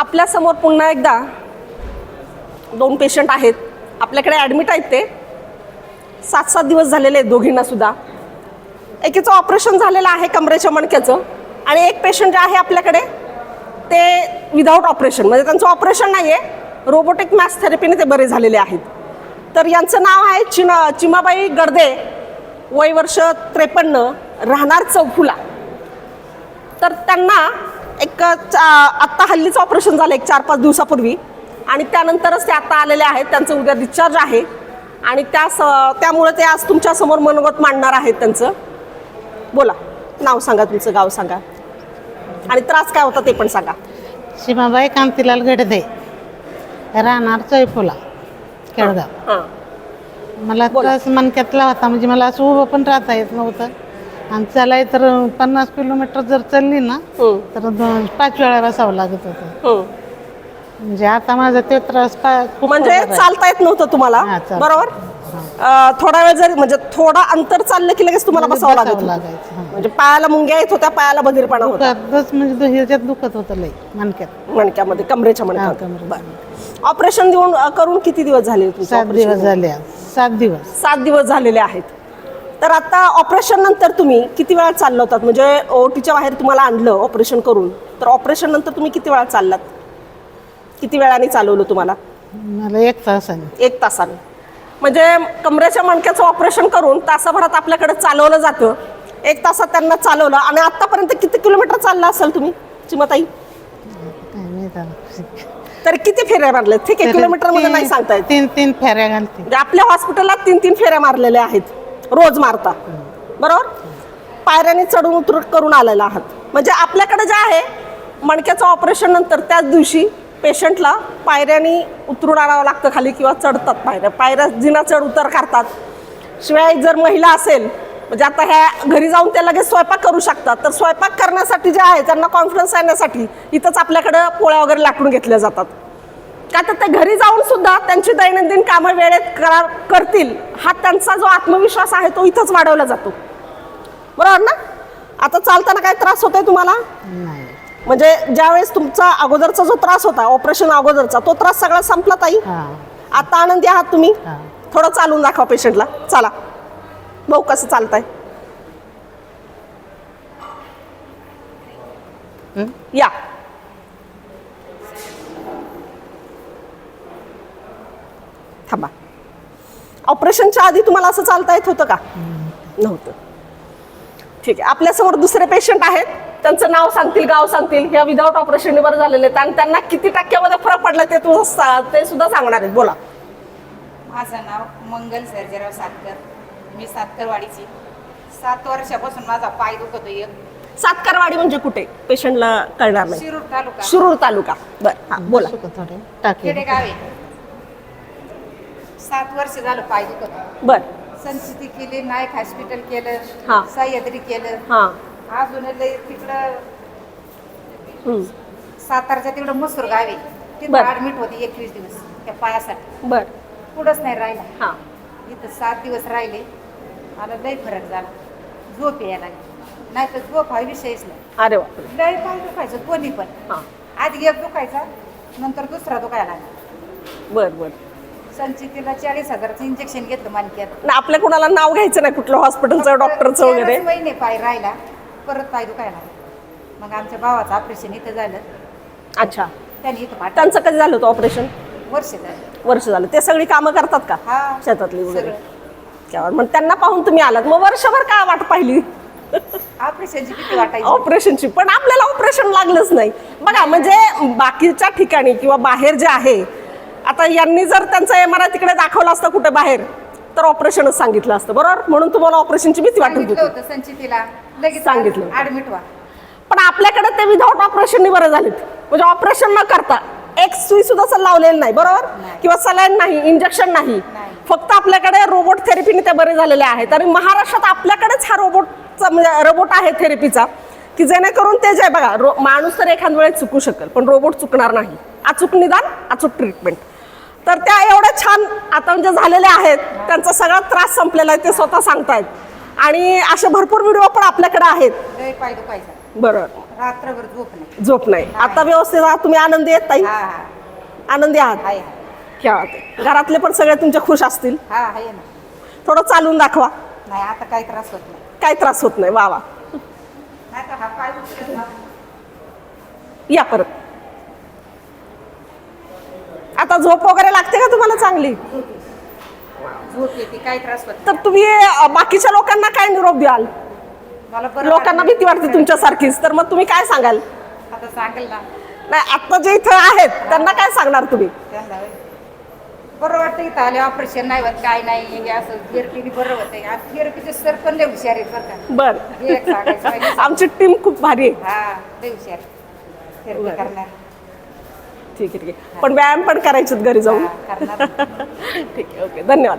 आपल्यासमोर पुन्हा एकदा दोन पेशंट आहेत. आपल्याकडे ॲडमिट आहेत ते. सात सात दिवस झालेले आहेत दोघींना सुद्धा. एकीचं ऑपरेशन झालेलं आहे कमरेच्या मणक्याचं आणि एक पेशंट जे आहे आपल्याकडे ते विदाऊट ऑपरेशन म्हणजे त्यांचं ऑपरेशन नाही आहे रोबोटिक मॅस थेरपीने ते बरे झालेले आहेत. तर यांचं नाव आहे चिना चिमाबाई गर्दे वय वर्ष त्रेपन्न राहणार चौफुला. तर त्यांना एक आत्ता हल्लीचं ऑपरेशन झालं एक चार पाच दिवसापूर्वी. आणि त्यानंतरच ते आता आलेले आहेत. त्यांचं उद्या डिस्चार्ज आहे. आणि त्या स त्यामुळे ते आज तुमच्यासमोर मनोगत मांडणार आहेत त्यांचं. बोला. नाव सांगा तुमचं गाव सांगा. आणि त्रास काय होता ते पण सांगा. सीमाबाई कांतीलाल गडदे राहणार चैफुला केळगाव. हां. मला त्रास मणक्यातला होता म्हणजे मला असं उभं पण राहता येत नव्हतं. आणि चालाय तर पन्नास किलोमीटर जर चालली ना हं, तर दोन पाच वेळा बसावं लागत होतं हं. म्हणजे आता माझा ते त्रास पा- खूप म्हणजे आहे. चालता येत नव्हतं तुम्हाला हां, चालता. बरोबर अं, थोडा वेळ जरी म्हणजे थोडा अंतर चाललं की लगेच तुम्हाला म्हणजे बसावं लागत बसावं होतं. लागायचं, हां. म्हणजे पायाला मुंग्या येत होत्या पायाला बधीरपणा होता दुखतच म्हणजे दु- ह्याच्यात दुखत होतं लई मणक्यात मणक्यामध्ये कमरेच्या हा, मणक्यात कमरेच्या ऑपरेशन देऊन अं, करून किती दिवस झाले तुमचं सात? दिवस झाले आज. सात दिवस सात दिवस झालेले आहेत तर आता ऑपरेशन नंतर तुम्ही किती वेळा चाललं होतात? म्हणजे ओटीच्या बाहेर तुम्हाला आणलं ऑपरेशन करून. तर ऑपरेशन नंतर तुम्ही किती वेळा चाललात? किती वेळाने चालवलं तुम्हाला? मला एक तासाने. एक तासाने. म्हणजे कमरेच्या मणक्याचं ऑपरेशन करून तासाभरात आपल्याकडे चालवलं जातं. एक तासात त्यांना चालवलं. आणि आतापर्यंत किती किलोमीटर चालला असाल तुम्ही चिमताई. तर किती फेऱ्या मारल्या ठीक आहे किलोमीटरमध्ये नाही सांगता येत. तीन तीन फेऱ्या घालते. म्हणजे आपल्या हॉस्पिटलला तीन तीन फेऱ्या मारलेल्या आहेत. रोज मारता बरोबर? पायऱ्याने चढून उतर करून आलेला आहात. म्हणजे आपल्याकडे जे आहे मणक्याचं ऑपरेशन नंतर त्याच दिवशी पेशंटला पायऱ्याने उतरून आणावं लागतं खाली किंवा चढतात पायऱ्या. पायऱ्या जिना चढ उतर करतात. शिवाय जर महिला असेल म्हणजे आता ह्या घरी जाऊन त्या लगेच स्वयंपाक करू शकतात. तर स्वयंपाक करण्यासाठी जे आहे त्यांना कॉन्फिडन्स आणण्यासाठी इथंच आपल्याकडं पोळ्या वगैरे लाटून घेतल्या जातात. का तर ते घरी जाऊन सुद्धा त्यांची दैनंदिन कामं वेळेत करा करतील. हा त्यांचा जो आत्मविश्वास आहे तो इथंच वाढवला जातो. बरोबर ना? आता चालताना काय त्रास होतोय तुम्हाला? म्हणजे ज्यावेळेस तुमचा अगोदरचा जो त्रास होता ऑपरेशन अगोदरचा तो त्रास सगळा संपला ताई? आता आनंदी आहात तुम्ही? थोडं चालून दाखवा पेशंटला चला. भाऊ कसं चालतंय? या. ऑपरेशनच्या आधी तुम्हाला असं चालता येत होतं का? नव्हतं. ठीक आहे. आपल्यासमोर दुसरे पेशंट आहेत. त्यांचं नाव सांगतील गाव सांगतील. ह्या विदाऊट ऑपरेशन बरं झालेले आहेत आणि त्यांना किती टक्क्यामध्ये फरक पडला ते तू ते सुद्धा सांगणार आहेत. बोला. माझं नाव मंगल सर्जेराव सातकर. मी सातकरवाडीची. सात वर्षापासून माझा पाय दुखतो एक. सातकरवाडी म्हणजे कुठे? पेशंटला कळणार नाही. शिरूर तालुका. शिरूर तालुका. बरं. हां बोला. थोडे गाव आहे. सात वर्ष झालं दुखत बरं. संस्कृती केली नायक हॉस्पिटल हा. केलं सह्याद्री केलं. हां. अजून लय तिकडं. सातारच्या तिकडं मसूर गाव तिथं बरं. ऍडमिट होती एकवीस दिवस त्या पायासाठी. बरं. पुढंच नाही राहिला. हां. इथं सात दिवस राहिले. मला लय फरक झाला. झोप यायला लागली. नाही तर झोप हा विषयच नाही. अरे बापरे लय पाय दुखायचं कोणी पण. हां. आधी एक दुखायचा नंतर दुसरा दुखायला लागला. बरं बरं. संचितीला चाळीस हजाराचं इंजेक्शन घेतलं मानक्यात ना आपल्या कुणाला नाव घ्यायचं नाही कुठलं हॉस्पिटलचं डॉक्टरचं वगैरे. तेराच महिने पाय राहिला परत पाय दुखायला. लागला. मग आमच्या भावाचं ऑपरेशन इथं झालं. अच्छा. त्यांनी इथं पाठ त्यांचं कधी झालं होतं ऑपरेशन वर्ष झालं. वर्ष झालं. ते सगळी कामं करतात का? हा शेतातली वगैरे. सगळं. त्यावर मग त्यांना पाहून तुम्ही आलात. मग वर्षभर काय वाट पाहिली? ऑपरेशनची किती वाटायची. ऑपरेशनची पण आपल्याला ऑपरेशन लागलंच नाही. बघा म्हणजे बाकीच्या ठिकाणी किंवा बाहेर जे आहे आता यांनी जर त्यांचं एम आर आय तिकडे दाखवलं असतं कुठे बाहेर तर ऑपरेशनच सांगितलं असतं बरोबर? म्हणून तुम्हाला ऑपरेशनची भीती वाटत होती होतं संचितीला. लगेच सांगितलं होतं. ऍडमिट व्हा. पण आपल्याकडे ते विदाऊट ऑपरेशननी बरं झालेत. म्हणजे ऑपरेशन न करता एक सुई सुद्धा असं लावलेलं नाही बरोबर. किंवा सलाईन नाही इंजेक्शन नाही. फक्त आपल्याकडे रोबोट थेरपीने ते बरे झालेले आहेत. आणि महाराष्ट्रात आपल्याकडेच हा रोबोटचा म्हणजे रोबोट आहे थेरपीचा की जेणेकरून ते जे बघा रो माणूस तर एखाद वेळेस चुकू शकेल पण रोबोट चुकणार नाही. अचूक निदान अचूक ट्रीटमेंट तर त्या एवढ्या छान आता म्हणजे झालेल्या आहेत. त्यांचा सगळा त्रास संपलेला आहे ते स्वतः सांगतायत. आणि असे भरपूर व्हिडिओ पण आपल्याकडे आहेत. बरोबर रात्रभर झोप नाही. झोप नाही. आता व्यवस्थित आहात तुम्ही आनंदी आहेत ताई. हा हा. आनंदी आहात. आहे. क्या. घरातले पण सगळे तुमचे खुश असतील. हा थोडं चालून दाखवा. नाही आता काही त्रास होत नाही. काय त्रास होत नाही. वा वा. या परत. आता झोप वगैरे लागते का तुम्हाला चांगली? झोप येते काही त्रास होत तर तुम्ही बाकीच्या लोकांना काय निरोप द्याल? नाही. मला बरं लोकांना भीती वाटते तुमच्यासारखीच. तर मग तुम्ही काय सांगाल? आता सांगेल ना. नाही आता जे इथं आहेत त्यांना काय सांगणार तुम्ही? त्यांना होय. बरं वाटतं इथं आले ऑपरेशन नाही होत काय नाही हे असं थेरपीने बरं होतं थेरपीचे सर पण लय हुशार आहेत बरं का. बर. हे एक सांगायचं पाहिजे. आमची टीम खूप भारी आहे. हा लय हुशार. थेरपी बरं. करणार. ठीक आहे ठीक आहे. पण व्यायाम पण करायचे घरी जाऊन. ठीक आहे ओके. धन्यवाद.